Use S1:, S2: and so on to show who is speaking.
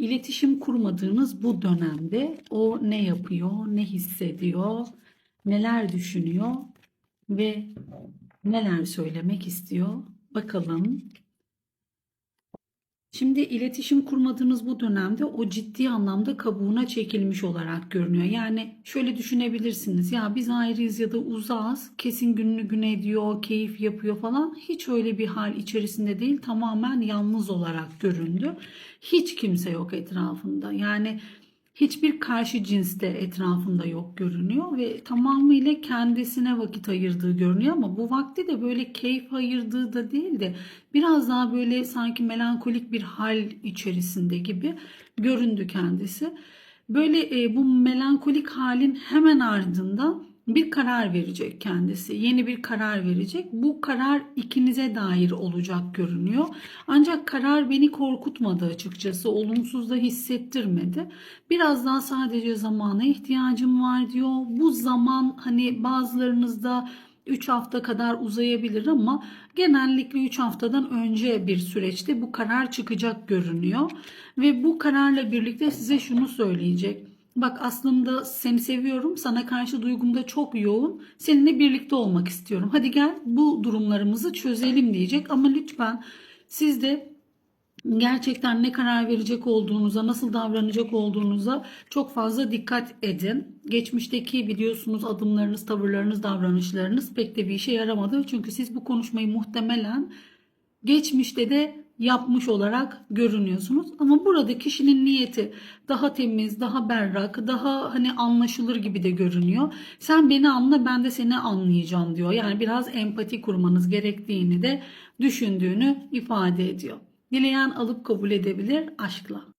S1: İletişim kurmadığınız bu dönemde o ne yapıyor, ne hissediyor, neler düşünüyor ve neler söylemek istiyor? Bakalım. Şimdi iletişim kurmadığınız bu dönemde o ciddi anlamda kabuğuna çekilmiş olarak görünüyor. Yani şöyle düşünebilirsiniz. Ya biz ayrıyız ya da uzağız. Kesin gününü gün ediyor, keyif yapıyor falan. Hiç öyle bir hal içerisinde değil. Tamamen yalnız olarak göründü. Hiç kimse yok etrafında. Yani hiçbir karşı cinste etrafında yok görünüyor ve tamamıyla kendisine vakit ayırdığı görünüyor ama bu vakti de böyle keyif ayırdığı da değil de biraz daha böyle sanki melankolik bir hal içerisinde gibi göründü kendisi. Böyle e, bu melankolik halin hemen ardından bir karar verecek kendisi. Yeni bir karar verecek. Bu karar ikinize dair olacak görünüyor. Ancak karar beni korkutmadı açıkçası. Olumsuz da hissettirmedi. Biraz daha sadece zamana ihtiyacım var diyor. Bu zaman hani bazılarınızda 3 hafta kadar uzayabilir ama genellikle 3 haftadan önce bir süreçte bu karar çıkacak görünüyor. Ve bu kararla birlikte size şunu söyleyecek. Bak aslında seni seviyorum. Sana karşı duygum da çok yoğun. Seninle birlikte olmak istiyorum. Hadi gel bu durumlarımızı çözelim diyecek. Ama lütfen siz de gerçekten ne karar verecek olduğunuza, nasıl davranacak olduğunuza çok fazla dikkat edin. Geçmişteki biliyorsunuz adımlarınız, tavırlarınız, davranışlarınız pek de bir işe yaramadı. Çünkü siz bu konuşmayı muhtemelen geçmişte de yapmış olarak görünüyorsunuz. Ama burada kişinin niyeti daha temiz, daha berrak, daha hani anlaşılır gibi de görünüyor. Sen beni anla, ben de seni anlayacağım diyor. Yani biraz empati kurmanız gerektiğini de düşündüğünü ifade ediyor. Dileyen alıp kabul edebilir aşkla.